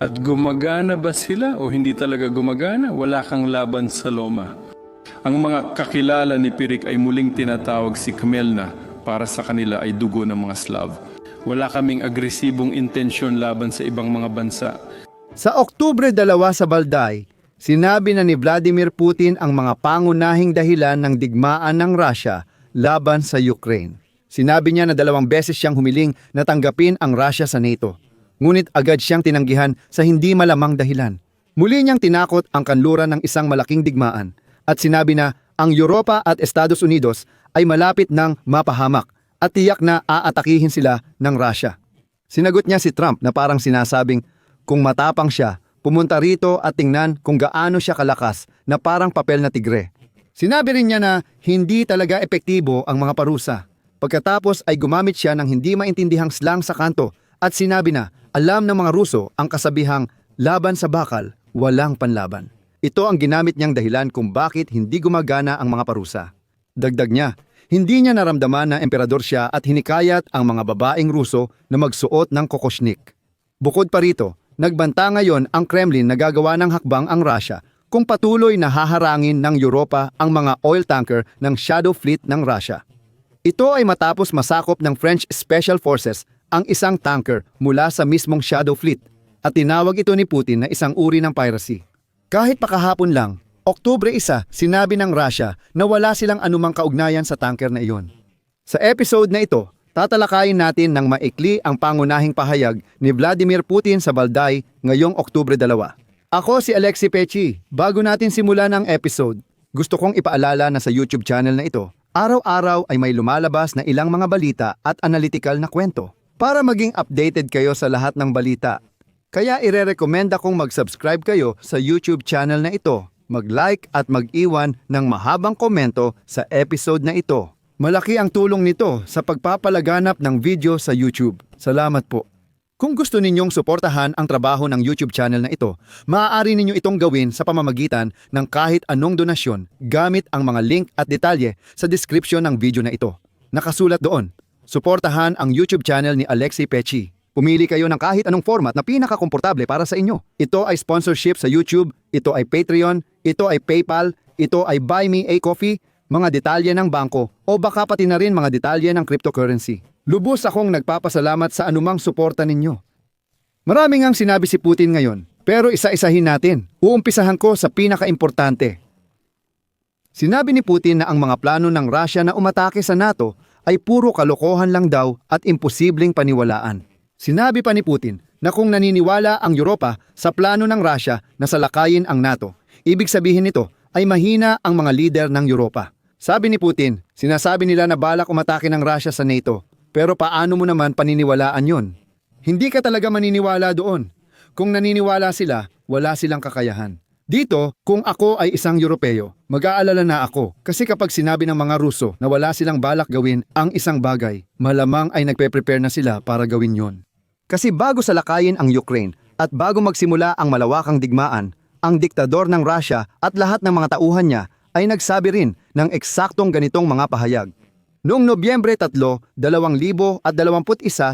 At gumagana ba sila o hindi talaga gumagana? Wala kang laban sa Loma. Ang mga kakilala ni Pirik ay muling tinatawag si Khmelna para sa kanila ay dugo ng mga Slav. Wala kaming agresibong intensyon laban sa ibang mga bansa. Sa Oktubre 2 sa Balday, sinabi na ni Vladimir Putin ang mga pangunahing dahilan ng digmaan ng Russia laban sa Ukraine. Sinabi niya na dalawang beses siyang humiling na tanggapin ang Russia sa NATO. Ngunit agad siyang tinanggihan sa hindi malamang dahilan. Muli niyang tinakot ang kanluran ng isang malaking digmaan at sinabi na ang Europa at Estados Unidos ay malapit ng mapahamak at tiyak na aatakihin sila ng Russia. Sinagot niya si Trump na parang sinasabing, kung matapang siya, pumunta rito at tingnan kung gaano siya kalakas na parang papel na tigre. Sinabi rin niya na hindi talaga epektibo ang mga parusa. Pagkatapos ay gumamit siya ng hindi maintindihang slang sa kanto at sinabi na alam ng mga Ruso ang kasabihang laban sa bakal, walang panlaban. Ito ang ginamit niyang dahilan kung bakit hindi gumagana ang mga parusa. Dagdag niya, hindi niya naramdaman na emperador siya at hinikayat ang mga babaeng Ruso na magsuot ng kokoshnik. Bukod pa rito, nagbanta ngayon ang Kremlin na gagawa ng hakbang ang Russia kung patuloy na haharangin ng Europa ang mga oil tanker ng Shadow Fleet ng Russia. Ito ay matapos masakop ng French Special Forces ang isang tanker mula sa mismong Shadow Fleet at tinawag ito ni Putin na isang uri ng piracy. Kahit pakahapon lang, Oktubre 1, sinabi ng Russia na wala silang anumang kaugnayan sa tanker na iyon. Sa episode na ito, tatalakayin natin ng maikli ang pangunahing pahayag ni Vladimir Putin sa Balday ngayong Oktubre 2. Ako si Alexi Pechi. Bago natin simulan ang episode, gusto kong ipaalala na sa YouTube channel na ito, araw-araw ay may lumalabas na ilang mga balita at analytical na kwento para maging updated kayo sa lahat ng balita. Kaya ire-recommenda kong mag-subscribe kayo sa YouTube channel na ito, mag-like at mag-iwan ng mahabang komento sa episode na ito. Malaki ang tulong nito sa pagpapalaganap ng video sa YouTube. Salamat po. Kung gusto ninyong suportahan ang trabaho ng YouTube channel na ito, maaari ninyo itong gawin sa pamamagitan ng kahit anong donasyon gamit ang mga link at detalye sa description ng video na ito. Nakasulat doon. Suportahan ang YouTube channel ni Alexi Pechi. Pumili kayo ng kahit anong format na pinakakomportable para sa inyo. Ito ay sponsorship sa YouTube, ito ay Patreon, ito ay PayPal, ito ay Buy Me a Coffee, mga detalye ng bangko, o baka pati na rin mga detalye ng cryptocurrency. Lubos akong nagpapasalamat sa anumang suporta ninyo. Maraming ang sinabi si Putin ngayon, pero isa-isahin natin. Uumpisahan ko sa pinaka-importante. Sinabi ni Putin na ang mga plano ng Russia na umatake sa NATO ay puro kalokohan lang daw at imposibleng paniwalaan. Sinabi pa ni Putin na kung naniniwala ang Europa sa plano ng Russia na salakayin ang NATO, ibig sabihin nito ay mahina ang mga lider ng Europa. Sabi ni Putin, sinasabi nila na balak umatake ng Russia sa NATO, pero paano mo naman paniniwalaan yon? Hindi ka talaga maniniwala doon. Kung naniniwala sila, wala silang kakayahan. Dito, kung ako ay isang Europeo, mag-aalala na ako kasi kapag sinabi ng mga Ruso na wala silang balak gawin ang isang bagay, malamang ay nagpe-prepare na sila para gawin yon. Kasi bago salakayin ang Ukraine at bago magsimula ang malawakang digmaan, ang diktador ng Russia at lahat ng mga tauhan niya ay nagsabi rin ng eksaktong ganitong mga pahayag. Noong Nobyembre 3, 2021,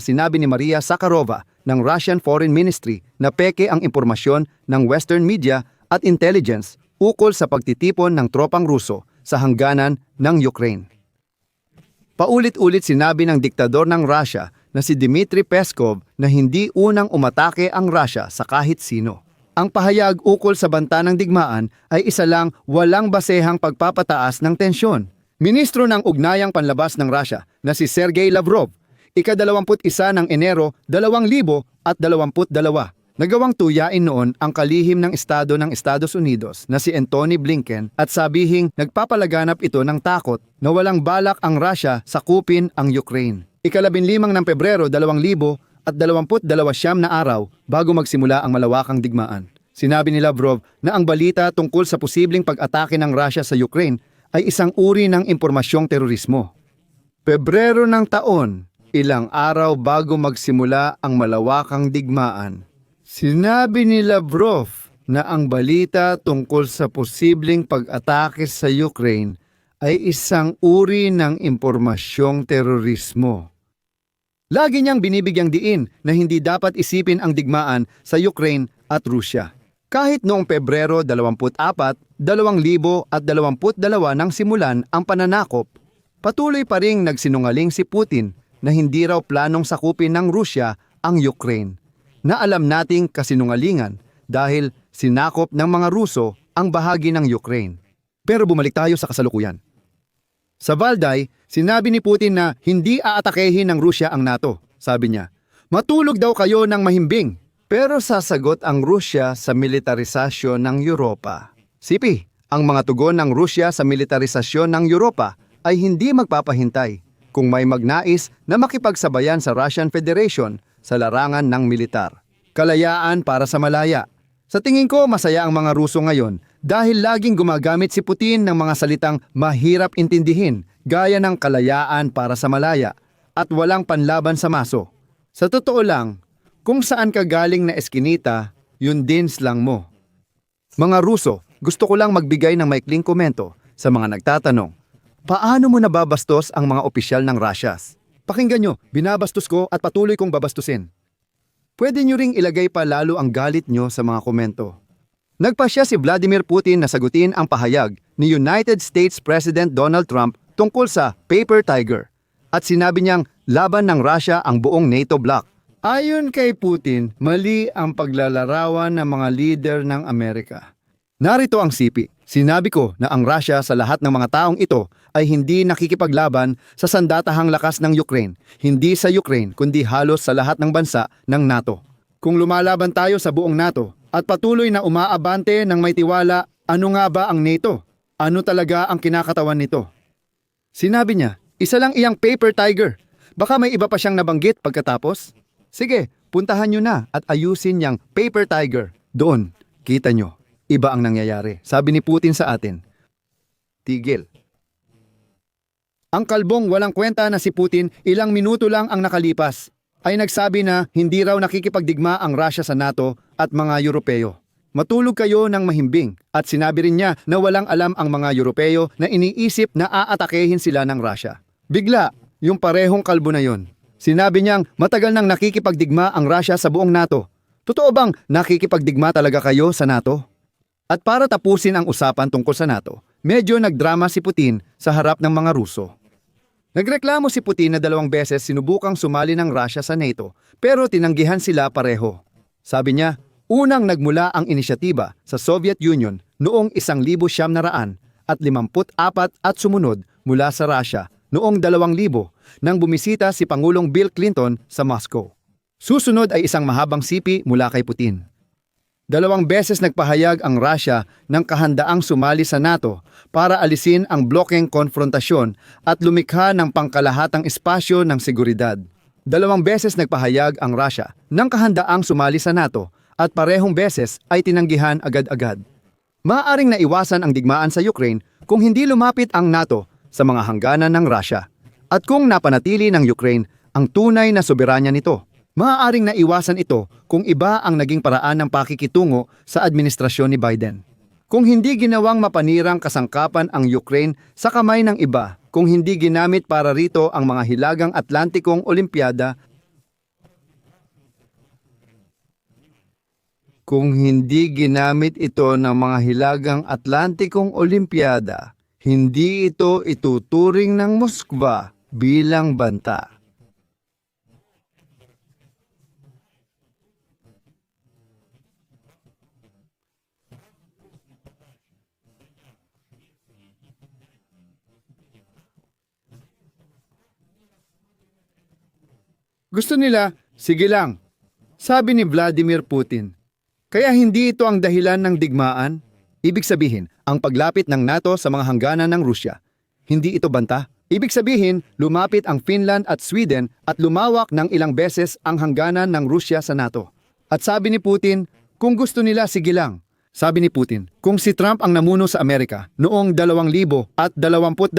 sinabi ni Maria Sakharova ng Russian Foreign Ministry na peke ang impormasyon ng Western media at intelligence ukol sa pagtitipon ng tropang Ruso sa hangganan ng Ukraine. Paulit-ulit sinabi ng diktador ng Russia na si Dmitry Peskov na hindi unang umatake ang Russia sa kahit sino. Ang pahayag ukol sa banta ng digmaan ay isa lang walang basehang pagpapataas ng tensyon. Ministro ng Ugnayang Panlabas ng Russia na si Sergey Lavrov, ika-21 ng Enero 2022, nagawang tuyain noon ang kalihim ng Estado ng Estados Unidos na si Anthony Blinken at sabihing nagpapalaganap ito ng takot na walang balak ang Russia sakupin ang Ukraine. Ikalabinlimang ng Pebrero 2000 at 22 siyam na araw bago magsimula ang malawakang digmaan. Sinabi ni Lavrov na ang balita tungkol sa posibleng pag-atake ng Russia sa Ukraine ay isang uri ng impormasyong terorismo. Pebrero ng taon, ilang araw bago magsimula ang malawakang digmaan, sinabi ni Lavrov na ang balita tungkol sa posibleng pag-atake sa Ukraine ay isang uri ng impormasyong terorismo. Lagi niyang binibigyang diin na hindi dapat isipin ang digmaan sa Ukraine at Rusya. Kahit noong Pebrero 24, 2022 nang simulan ang pananakop, patuloy pa ring nagsinungaling si Putin na hindi raw planong sakupin ng Rusya ang Ukraine. Na alam nating kasinungalingan dahil sinakop ng mga Ruso ang bahagi ng Ukraine. Pero bumalik tayo sa kasalukuyan. Sa Valday, sinabi ni Putin na hindi aatakehin ng Rusya ang NATO. Sabi niya, matulog daw kayo ng mahimbing. Pero sasagot ang Rusya sa militarisasyon ng Europa. Sipi, ang mga tugon ng Rusya sa militarisasyon ng Europa ay hindi magpapahintay kung may magnais na makipagsabayan sa Russian Federation sa larangan ng militar. Kalayaan para sa malaya. Sa tingin ko, masaya ang mga Ruso ngayon dahil laging gumagamit si Putin ng mga salitang mahirap intindihin gaya ng kalayaan para sa malaya at walang panlaban sa maso. Sa totoo lang, kung saan ka galing na eskinita, yun din slang mo. Mga Ruso, gusto ko lang magbigay ng maikling komento sa mga nagtatanong. Paano mo nababastos ang mga opisyal ng Russia? Pakinggan nyo, binabastos ko at patuloy kong babastusin. Pwede nyo ring ilagay pa lalo ang galit nyo sa mga komento. Nagpasya si Vladimir Putin na sagutin ang pahayag ni United States President Donald Trump tungkol sa Paper Tiger at sinabi niyang laban ng Russia ang buong NATO bloc. Ayon kay Putin, mali ang paglalarawan ng mga leader ng Amerika. Narito ang sipi. Sinabi ko na ang Russia sa lahat ng mga taong ito ay hindi nakikipaglaban sa sandatahang lakas ng Ukraine, hindi sa Ukraine kundi halos sa lahat ng bansa ng NATO. Kung lumalaban tayo sa buong NATO at patuloy na umaabante ng may tiwala, ano nga ba ang NATO? Ano talaga ang kinakatawan nito? Sinabi niya, isa lang iyang paper tiger. Baka may iba pa siyang nabanggit pagkatapos? Sige, puntahan niyo na at ayusin niyang paper tiger. Doon, kita niyo, iba ang nangyayari. Sabi ni Putin sa atin. Tigil. Ang kalbong walang kwenta na si Putin ilang minuto lang ang nakalipas ay nagsabi na hindi raw nakikipagdigma ang Russia sa NATO at mga Europeo. Matulog kayo ng mahimbing at sinabi rin niya na walang alam ang mga Europeo na iniisip na aatakehin sila ng Russia. Bigla, yung parehong kalbo na yon. Sinabi niyang matagal nang nakikipagdigma ang Russia sa buong NATO. Totoo bang nakikipagdigma talaga kayo sa NATO? At para tapusin ang usapan tungkol sa NATO, medyo nagdrama si Putin sa harap ng mga Ruso. Nagreklamo si Putin na dalawang beses sinubukang sumali ng Russia sa NATO pero tinanggihan sila pareho. Sabi niya, unang nagmula ang inisyatiba sa Soviet Union noong 1954 at 54 at sumunod mula sa Russia noong 2000 nang bumisita si Pangulong Bill Clinton sa Moscow. Susunod ay isang mahabang sipi mula kay Putin. Dalawang beses nagpahayag ang Russia ng kahandaang sumali sa NATO para alisin ang blokeng konfrontasyon at lumikha ng pangkalahatang espasyo ng seguridad. Dalawang beses nagpahayag ang Russia ng kahandaang sumali sa NATO at parehong beses ay tinanggihan agad-agad. Maaaring naiwasan ang digmaan sa Ukraine kung hindi lumapit ang NATO sa mga hangganan ng Russia at kung napanatili ng Ukraine ang tunay na soberanya nito. Maaaring naiwasan ito kung iba ang naging paraan ng pakikitungo sa administrasyon ni Biden. Kung hindi ginawang mapanirang kasangkapan ang Ukraine sa kamay ng iba, kung hindi ginamit para rito ang mga hilagang Atlantikong Olimpiada, kung hindi ginamit ito ng mga hilagang Atlantikong Olimpiada, hindi ito ituturing ng Moskva bilang banta. Gusto nila, sige lang. Sabi ni Vladimir Putin. Kaya hindi ito ang dahilan ng digmaan. Ibig sabihin, ang paglapit ng NATO sa mga hangganan ng Rusya. Hindi ito banta. Ibig sabihin, lumapit ang Finland at Sweden at lumawak ng ilang beses ang hangganan ng Rusya sa NATO. At sabi ni Putin, kung gusto nila, sige lang. Sabi ni Putin, kung si Trump ang namuno sa Amerika noong 2000 at 22,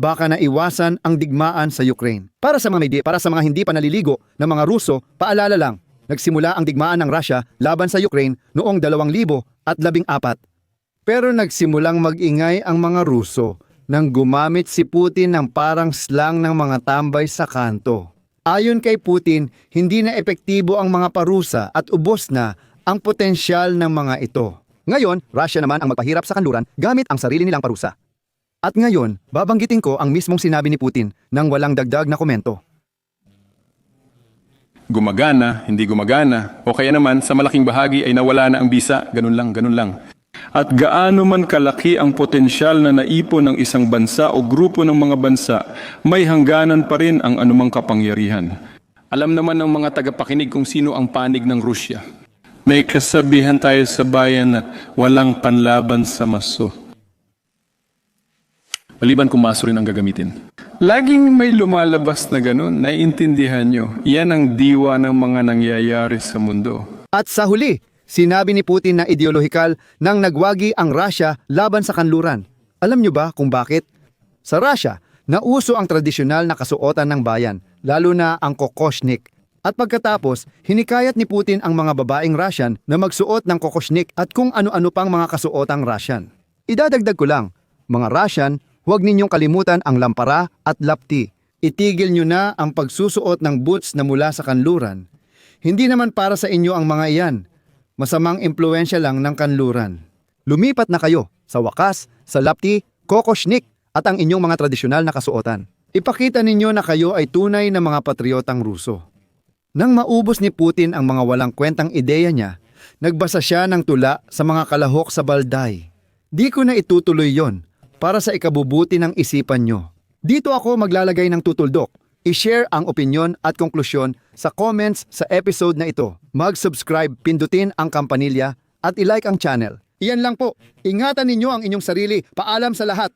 baka naiwasan ang digmaan sa Ukraine. Para sa mga hindi, para sa mga hindi pa naliligo ng mga Ruso, paalala lang, nagsimula ang digmaan ng Russia laban sa Ukraine noong 2000 at 14. Pero nagsimulang mag-ingay ang mga Ruso nang gumamit si Putin ng parang slang ng mga tambay sa kanto. Ayon kay Putin, hindi na epektibo ang mga parusa at ubos na ang potensyal ng mga ito. Ngayon, Russia naman ang magpahirap sa kanluran gamit ang sarili nilang parusa. At ngayon, babanggitin ko ang mismong sinabi ni Putin nang walang dagdag na komento. Gumagana, hindi gumagana, o kaya naman sa malaking bahagi ay nawala na ang bisa, ganun lang, ganun lang. At gaano man kalaki ang potensyal na naipon ng isang bansa o grupo ng mga bansa, may hangganan pa rin ang anumang kapangyarihan. Alam naman ng mga tagapakinig kung sino ang panig ng Rusya. May kasabihan tayo sa bayan na walang panlaban sa maso. Maliban kung maso rin ang gagamitin. Laging may lumalabas na ganun, naiintindihan nyo. Yan ang diwa ng mga nangyayari sa mundo. At sa huli, sinabi ni Putin na ideolohikal nang nagwagi ang Russia laban sa kanluran. Alam nyo ba kung bakit? Sa Russia, nauso ang tradisyonal na kasuotan ng bayan, lalo na ang kokoshnik. At pagkatapos, hinikayat ni Putin ang mga babaeng Russian na magsuot ng kokoshnik at kung ano-ano pang mga kasuotang Russian. Idadagdag ko lang, mga Russian, huwag ninyong kalimutan ang lampara at lapti. Itigil nyo na ang pagsusuot ng boots na mula sa kanluran. Hindi naman para sa inyo ang mga iyan. Masamang impluensya lang ng kanluran. Lumipat na kayo, sa wakas, sa lapti, kokoshnik at ang inyong mga tradisyonal na kasuotan. Ipakita ninyo na kayo ay tunay na mga patriotang Ruso. Nang maubos ni Putin ang mga walang kwentang ideya niya, nagbasa siya ng tula sa mga kalahok sa balday. Di ko na itutuloy yon para sa ikabubuti ng isipan nyo. Dito ako maglalagay ng tutuldok. I-share ang opinion at konklusyon sa comments sa episode na ito. Mag-subscribe, pindutin ang kampanilya at i-like ang channel. Iyan lang po. Ingatan ninyo ang inyong sarili. Paalam sa lahat.